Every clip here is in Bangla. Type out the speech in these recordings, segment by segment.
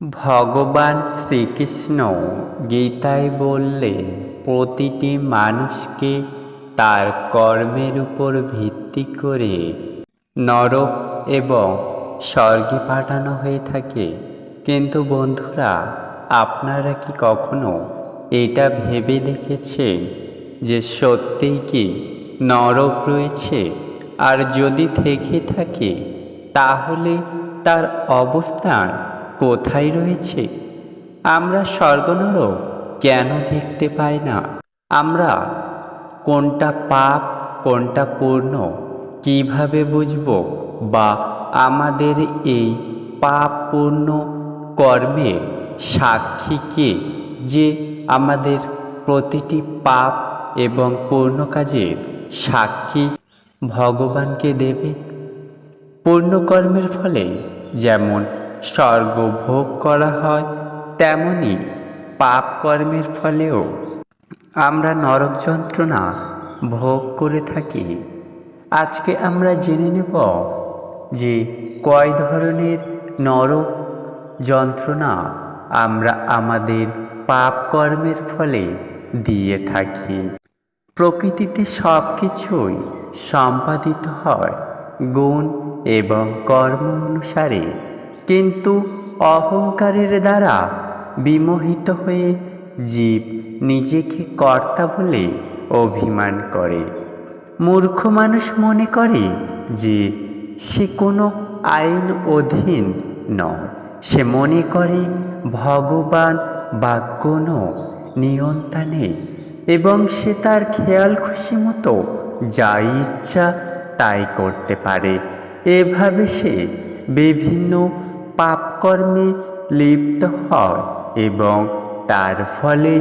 ভগবান শ্রীকৃষ্ণ গীতায় বললেন প্রতিটি মানুষকে তার কর্মের উপর ভিত্তি করে নরক এবং স্বর্গে পাঠানো হয়ে থাকে। কিন্তু বন্ধুরা, আপনারা কি কখনো এটা ভেবে দেখেছেন যে সত্যিই কি নরক রয়েছে? আর যদি থেকে থাকে, তাহলে তার অবস্থান কোথায় রয়েছে? আমরা স্বর্গনরক কেন দেখতে পাই না? আমরা কোনটা পাপ, কোনটা পূর্ণ, কীভাবে বুঝব বা আমাদের এই পাপ পূর্ণ কর্মের সাক্ষীকে যে আমাদের প্রতিটি পাপ এবং পূর্ণ কাজের সাক্ষী ভগবানকে দেবে? পূর্ণকর্মের ফলে যেমন স্বর্গ ভোগ করা হয়, তেমনি পাপ কর্মের ফলেও। আমরা নরক যন্ত্রণা ভোগ করে থাকি। আজকে আমরা জেনে নেব যে কয় ধরনের নরক যন্ত্রণা আমরা আমাদের পাপ কর্মের ফলে দিয়ে থাকি। প্রকৃতিতে সব কিছুই সম্পাদিত হয় গুণ এবং কর্ম অনুসারে। কিন্তু অহংকারের দ্বারা বিমোহিত হয়ে জীব নিজেকে কর্তা বলে অভিমান করে। মূর্খ মানুষ মনে করে যে সে কোনো আইন অধীন নয়। সে মনে করে ভগবান বা কোনো নিয়ন্তা নেই এবং সে তার খেয়াল খুশি মতো যা ইচ্ছা তাই করতে পারে। এভাবে সে বিভিন্ন পাপকর্মে লিপ্ত হয় এবং তার ফলে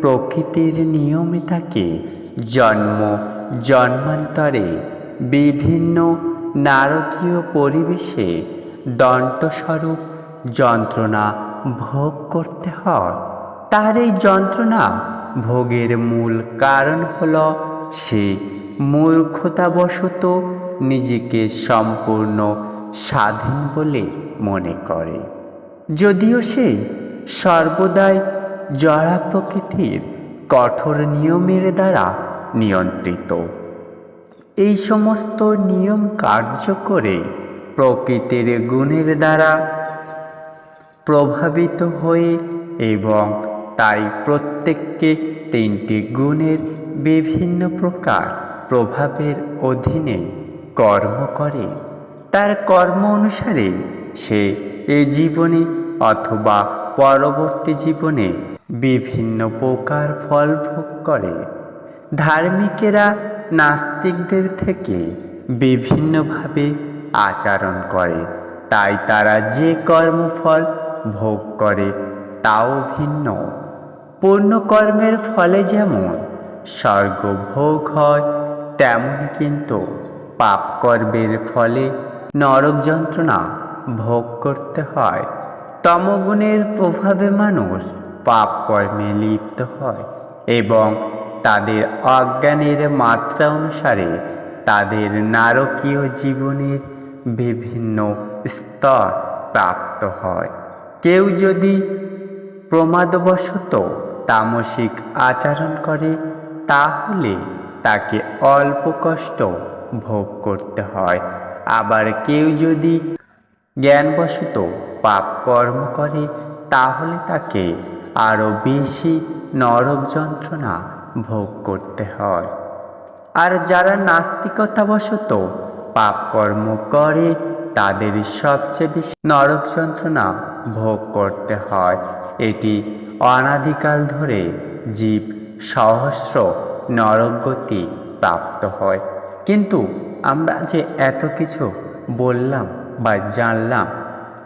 প্রকৃতির নিয়মে তাকে জন্ম, জন্মান্তরে বিভিন্ন নারকীয় পরিবেশে দন্তস্বরূপ যন্ত্রণা ভোগ করতে হয়। তার এই যন্ত্রণা ভোগের মূল কারণ হল সে মূর্খতাবশত নিজেকে সম্পূর্ণ স্বাধীন বলে মনে করে। যদিও সে সর্বদাই জড়া প্রকৃতির কঠোর নিয়মের দ্বারা নিয়ন্ত্রিত। এই সমস্ত নিয়ম কার্য করে প্রকৃতির গুণের দ্বারা প্রভাবিত হয়ে এবং তাই প্রত্যেককে তিনটি গুণের বিভিন্ন প্রকার প্রভাবের অধীনে কর্ম করে। তার কর্ম অনুসারে সে এ জীবনে অথবা পরবর্তী জীবনে বিভিন্ন প্রকার ফল ভোগ করে। ধার্মিকেরা নাস্তিকদের থেকে বিভিন্নভাবে আচরণ করে, তাই তারা যে কর্মফল ভোগ করে তাও ভিন্ন। পূর্ণকর্মের ফলে যেমন স্বর্গ ভোগ হয়, তেমনি কিন্তু পাপকর্মের ফলে নরক যন্ত্রণা ভোগ করতে হয়। তমগুণের প্রভাবে মানুষ পাপ কর্মে লিপ্ত হয় এবং তাদের অজ্ঞানের মাত্রা অনুসারে তাদের নারকীয় জীবনের বিভিন্ন স্তর প্রাপ্ত হয়। কেউ যদি প্রমাদবশত তামসিক আচরণ করে, তাহলে তাকে অল্প কষ্ট ভোগ করতে হয়। আবার কেউ যদি জ্ঞানবশত পাপ কর্ম করে, তাহলে তাকে আরও বেশি নরক যন্ত্রণা ভোগ করতে হয়। আর যারা নাস্তিকতাবশত পাপ কর্ম করে, তাদের সবচেয়ে বেশি নরক যন্ত্রণা ভোগ করতে হয়। এটি অনাদিকাল ধরে জীব সহস্র নরকগতি প্রাপ্ত হয়। কিন্তু আমরা যে এত কিছু বললাম বা জানলাম,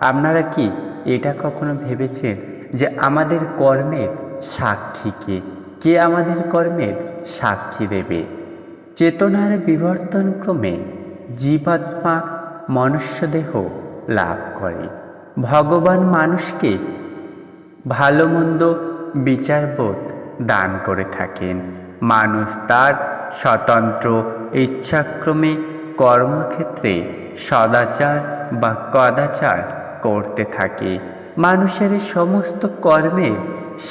আপনারা কি এটা কখনো ভেবেছেন যে আমাদের কর্মের সাক্ষী কে? কে আমাদের কর্মের সাক্ষী দেবে? চেতনার বিবর্তন ক্রমে জীবাত্মা মনুষ্যদেহ লাভ করে। ভগবান মানুষকে ভালো মন্দ বিচারবোধ দান করে থাকেন। মানুষ তার স্বতন্ত্র ইচ্ছাক্রমে কর্মক্ষেত্রে সদাচার বা কদাচার করতে থাকে। মানুষের সমস্ত কর্মের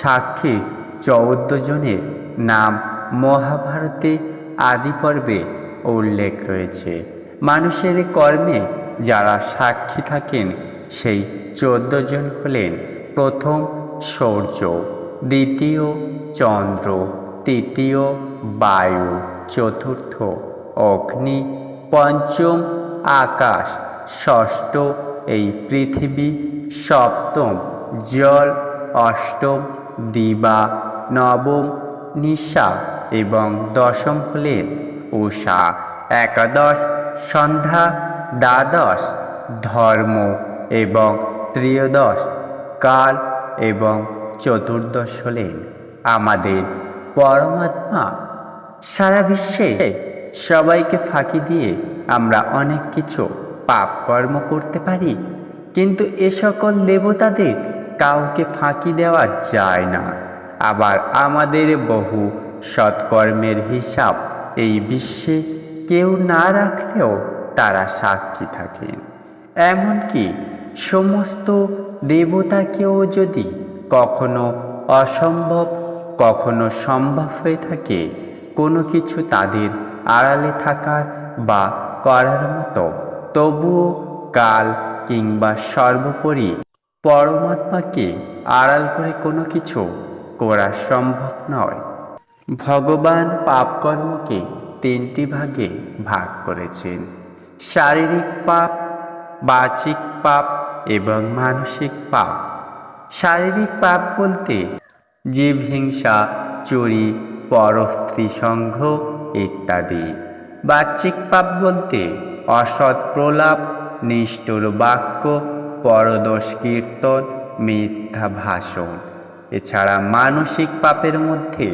সাক্ষী চৌদ্দ জনের নাম মহাভারতে আদি পর্বে উল্লেখ রয়েছে। মানুষের কর্মে যারা সাক্ষী থাকেন, সেই চোদ্দ জন হলেন প্রথম সূর্য, দ্বিতীয় চন্দ্র, তৃতীয় বায়ু, চতুর্থ অগ্নি, পঞ্চম আকাশ, ষষ্ঠ এই পৃথিবী, সপ্তম জল, অষ্টম দিবা, নবম নিশা এবং দশম হলেন উষা। একাদশ সন্ধ্যা, দ্বাদশ ধর্ম এবং ত্রয়োদশ কাল এবং চতুর্দশ হলেন আমাদের পরমাত্মা। সারা বিশ্বে সবাইকে ফাঁকি দিয়ে আমরা অনেক কিছু পাপ কর্ম করতে পারি, কিন্তু এ সকল দেবতাদের কাউকে ফাঁকি দেওয়া যায় না। আবার আমাদের বহু সৎকর্মের হিসাব এই বিশ্বে কেউ না রাখলেও তারা সাক্ষী থাকেন এমনকি সমস্ত দেবতাকেও যদি কখনো অসম্ভব, কখনো সম্ভব হয়ে থাকে কোনো কিছু তাদের আড়ালে থাকার বা করার মতো। তবুও কাল কিংবা সর্বোপরি পরমাত্মাকে আড়াল করে কোনো কিছু করা সম্ভব নয়। ভগবান পাপকর্মকে তিনটি ভাগে ভাগ করেছেন। শারীরিক পাপ বাচিক পাপ এবং মানসিক পাপ। শারীরিক পাপ বলতে জীব হিংসা, চুরি পরস্ত্রী সংঘ ইত্যাদি। বাহ্যিক পাপ বলতে অসৎ প্রলাপ, নিষ্ঠুর বাক্য, পরদোষ কীর্তন, মিথ্যা ভাষণ। এছাড়া মানসিক পাপের মধ্যে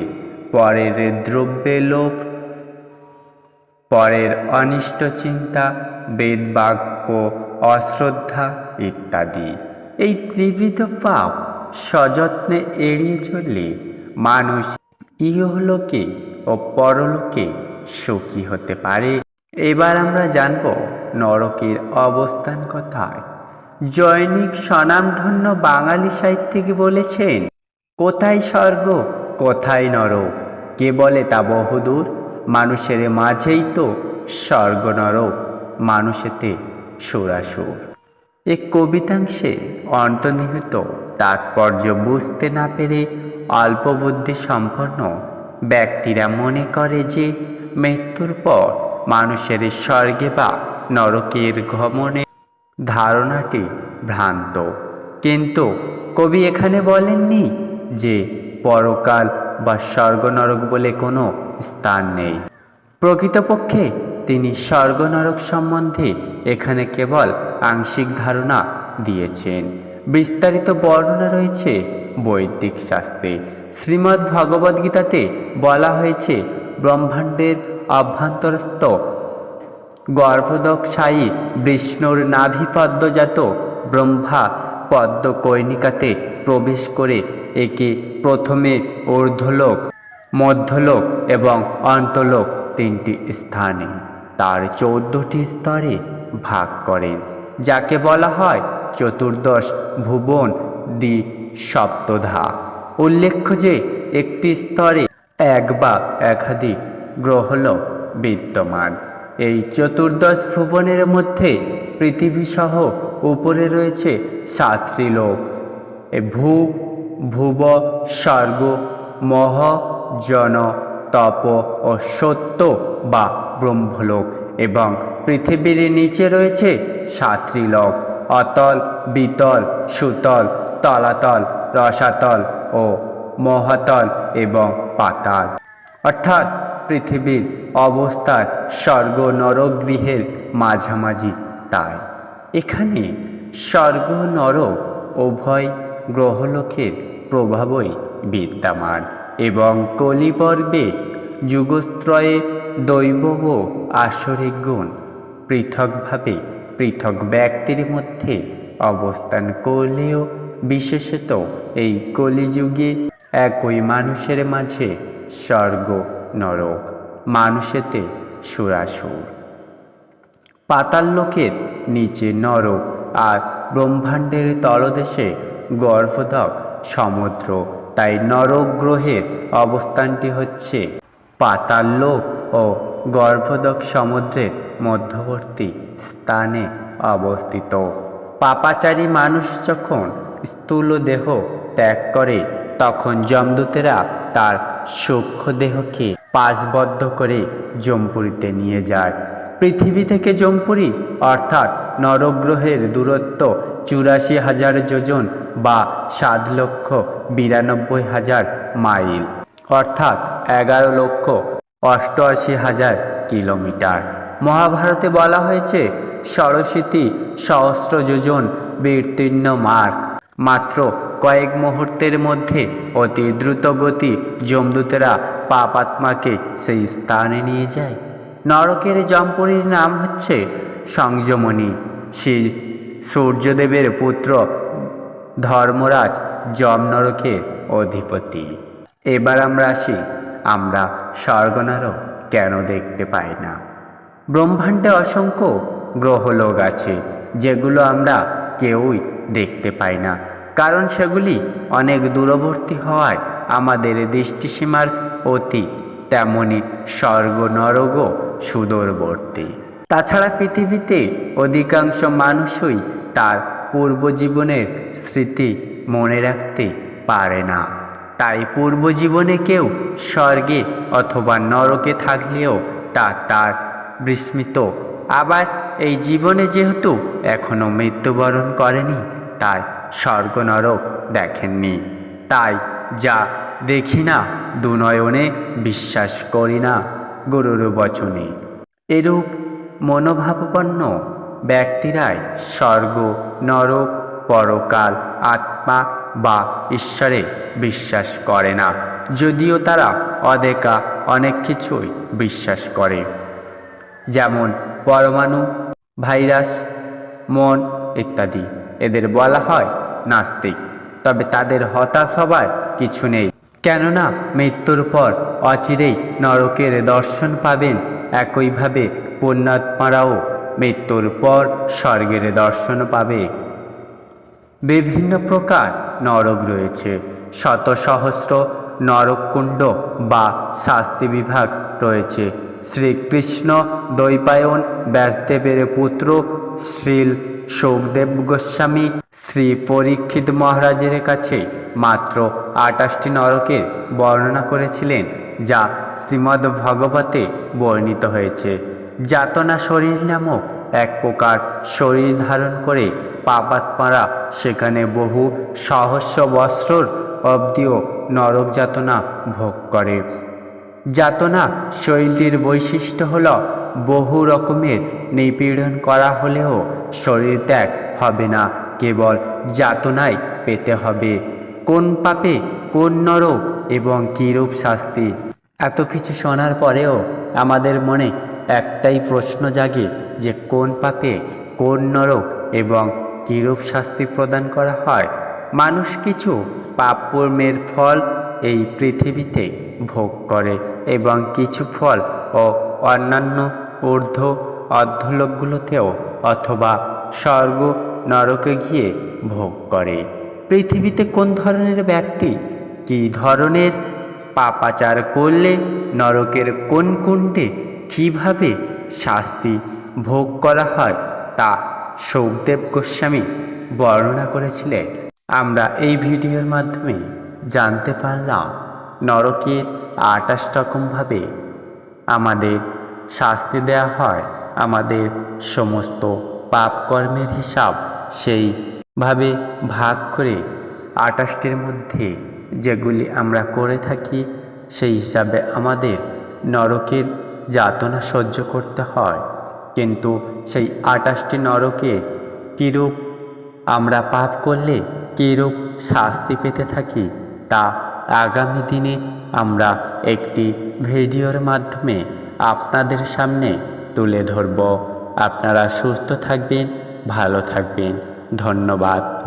পরের দ্রব্যে লোভ, পরের অনিষ্ট চিন্তা বেদবাক্য অশ্রদ্ধা ইত্যাদি। এই ত্রিবিধ পাপ সযত্নে এড়িয়ে চললে মানুষ ইহলোকে ও পরলোকে সুখী হতে পারে। এবার আমরা জানব নরকের অবস্থান কথায়। জৈনিক স্বনামধন্য বাঙালি সাহিত্যিক বলেছেন, কোথায় স্বর্গ, কোথায় নরক? কে বলে তা বহুদূর? মানুষের মাঝেই তো স্বর্গ নরক, মানুষেতে সুরাসুর। এ কবিতাংশে অন্তর্নিহিত তাৎপর্য বুঝতে না পেরে অল্প বুদ্ধি সম্পন্ন। ব্যক্তিরা মনে করে যে মৃত্যুর পর মানুষের স্বর্গে বা নরকের গমনে ধারণাটি ভ্রান্ত। কিন্তু কবি এখানে বলেননি যে পরকাল বা স্বর্গ নরক বলে কোনো স্থান নেই। প্রকৃতপক্ষে তিনি স্বর্গ নরক সম্বন্ধে এখানে কেবল আংশিক ধারণা দিয়েছেন। বিস্তারিত বর্ণনা রয়েছে বৈদিক শাস্ত্রে। শ্রীমদ্ ভগবদ্গীতাতে বলা হয়েছে, ব্রহ্মাণ্ডের অভ্যন্তরস্থ গর্ভদক্ষায়ী বিষ্ণুর নাভিপদ্মজাত ব্রহ্মা পদ্মকৈনিকাতে প্রবেশ করে একে প্রথমে ঊর্ধ্বলোক, মধ্যলোক এবং অন্তলোক তিনটি স্থানে তার চৌদ্দটি স্তরে ভাগ করেন, যাকে বলা হয় চতুর্দশ ভুবন দ্বি সপ্তধা। উল্লেখ্য যে, একটি স্তরে এক বা একাধিক গ্রহলোক বিদ্যমান। এই চতুর্দশ ভুবনের মধ্যে পৃথিবীসহ উপরে রয়েছে সাতটি লোক। ভূ, ভুব, স্বর্গ, মহ, জন, তপ ও সত্য বা ব্রহ্মলোক এবং পৃথিবীর নিচে রয়েছে সাতটি লোক। অতল, বিতল, সুতল তলাতল, রসাতল ও মহাতল এবং পাতাল। অর্থাৎ পৃথিবীর অবস্থার স্বর্গ নরগৃহের মাঝামাঝি তাই। এখানে স্বর্গ নরক উভয় গ্রহলোকের প্রভাবই বিদ্যমান এবং কলিপর্বে যুগস্ত্রয়ে দৈব ও আসরিক গুণ পৃথকভাবে পৃথক ব্যক্তির মধ্যে অবস্থান করলেও বিশেষত এই কলিযুগে একই মানুষের মাঝে স্বর্গ, নরক, মানুষেতে সুরাসুর। পাতাল লোকের নিচে নরক আর ব্রহ্মাণ্ডের তলদেশে গর্ভদক সমুদ্র, তাই নরক গ্রহের অবস্থানটি হচ্ছে পাতাললোক ও গর্ভদক সমুদ্রের মধ্যবর্তী স্থানে অবস্থিত। পাপাচারী মানুষ যখন স্থূল দেহ ত্যাগ করে, তখন যমদূতেরা তার সূক্ষ্ম দেহকে পাশবদ্ধ করে জমপুরিতে নিয়ে যায়। পৃথিবী থেকে জমপুরি, অর্থাৎ নরগ্রহের দূরত্ব চুরাশি হাজার যোজন বা সাত লক্ষ বিরানব্বই হাজার মাইল, অর্থাৎ এগারো লক্ষ অষ্টআশি হাজার কিলোমিটার। মহাভারতে বলা হয়েছে, সরস্বতী সহস্র যোজন বির্তীর্ণ মার্গ। কয়েক মুহূর্তের মধ্যে অতি দ্রুত গতি যমদূতেরা পাপাত্মাকে সেই স্থানে নিয়ে যায়। নরকের জম্পুরীর নাম হচ্ছে সংযমনী। শ্রী সূর্যদেবের পুত্র ধর্মরাজ যম নরকের অধিপতি। এবার আমরা আসি, আমরা স্বর্গনারক কেন দেখতে পাই না? ব্রহ্মাণ্ডে অসংখ্য গ্রহলোক আছে, যেগুলো আমরা কেউই দেখতে পাই না। কারণ সেগুলি অনেক দূরবর্তী হওয়ায় আমাদের দৃষ্টিসীমার অতি তেমনি স্বর্গ নরকও সুদূরবর্তী। তাছাড়া পৃথিবীতে অধিকাংশ মানুষই তার পূর্বজীবনের স্মৃতি মনে রাখতে পারে না। তাই পূর্বজীবনে কেউ স্বর্গে অথবা নরকে থাকলেও তা তার বিস্মৃত। আবার এই জীবনে যেহেতু এখনও মৃত্যুবরণ করেনি, তাই স্বর্গ নরক দেখেননি। তাই যা দেখি না, দুনয়নে বিশ্বাস করি না গুরুর বচনে। এরূপ মনোভাবাপন্ন ব্যক্তিরাই স্বর্গ নরক পরকাল আত্মা বা ঈশ্বরে বিশ্বাস করে না, যদিও তারা অদেকা অনেক কিছুই বিশ্বাস করে। যেমন পরমাণু, ভাইরাস, মন ইত্যাদি। এদের বলা হয় নাস্তিক। তবে তাদের হতাশ হবার কিছু নেই। কেননা মৃত্যুর পর অচিরেই নরকের দর্শন পাবেন একইভাবে পুণ্যাত্মারাও মৃত্যুর পর স্বর্গের দর্শন পাবে। বিভিন্ন প্রকার নরক রয়েছে। শত সহস্র নরককুণ্ড বা শাস্তি বিভাগ রয়েছে। শ্রীকৃষ্ণ দৈপায়ন ব্যাসদেবের পুত্র শ্রীল শোকদেব গোস্বামী শ্রী পরীক্ষিত মহারাজের কাছে মাত্র আটাশটি নরকের বর্ণনা করেছিলেন, যা শ্রীমদ্ ভগবতে বর্ণিত হয়েছে। যাতনা শরীর নামক এক প্রকার শরীর ধারণ করে পাপাত্মারা সেখানে বহু সহস্র বস্ত্রর অবধিও নরক যাতনা ভোগ করে। যাতনা শরীরটির বৈশিষ্ট্য হল বহু রকমের নিপীড়ন করা হলেও শরীর ত্যাগ হবে না, কেবল যাতনায় পেতে হবে। কোন পাপে কোন নরক এবং কীরূপ শাস্তি? এত কিছু শোনার পরেও আমাদের মনে একটাই প্রশ্ন জাগে যে কোন পাপে কোন নরক এবং কীরূপ শাস্তি প্রদান করা হয়? মানুষ কিছু পাপ কর্মের ফল এই পৃথিবীতে ভোগ করে এবং কিছু ফল ও অন্যান্য ঊর্ধ্ব অর্ধলোকগুলোতেও অথবা স্বর্গ নরকে গিয়ে ভোগ করে। পৃথিবীতে কোন ধরনের ব্যক্তি কী ধরনের পাপাচার করলে নরকের কোন কুণ্ডে কীভাবে শাস্তি ভোগ করা হয় তা শোকদেব গোস্বামী বর্ণনা করেছিলেন। আমরা এই ভিডিওর মাধ্যমে জানতে পারলাম নরকের আটাশ রকমভাবে আমাদের শাস্তি দেয়া হয়, আমাদের সমস্ত পাপ কর্মের হিসাব সেইভাবে ভাগ করে আটাশটির মধ্যে যেগুলি আমরা করে থাকি, সেই হিসাবে আমাদের নরকের যাতনা সহ্য করতে হয়। কিন্তু সেই আটাশটি নরকে কীরূপ আমরা পাপ করলে, কীরূপ শাস্তি পেতে থাকি, তা আগামী দিনে আমরা একটি ভিডিওর মাধ্যমে আপনাদের সামনে তুলে ধরব। আপনারা সুস্থ থাকবেন, ভালো থাকবেন। ধন্যবাদ।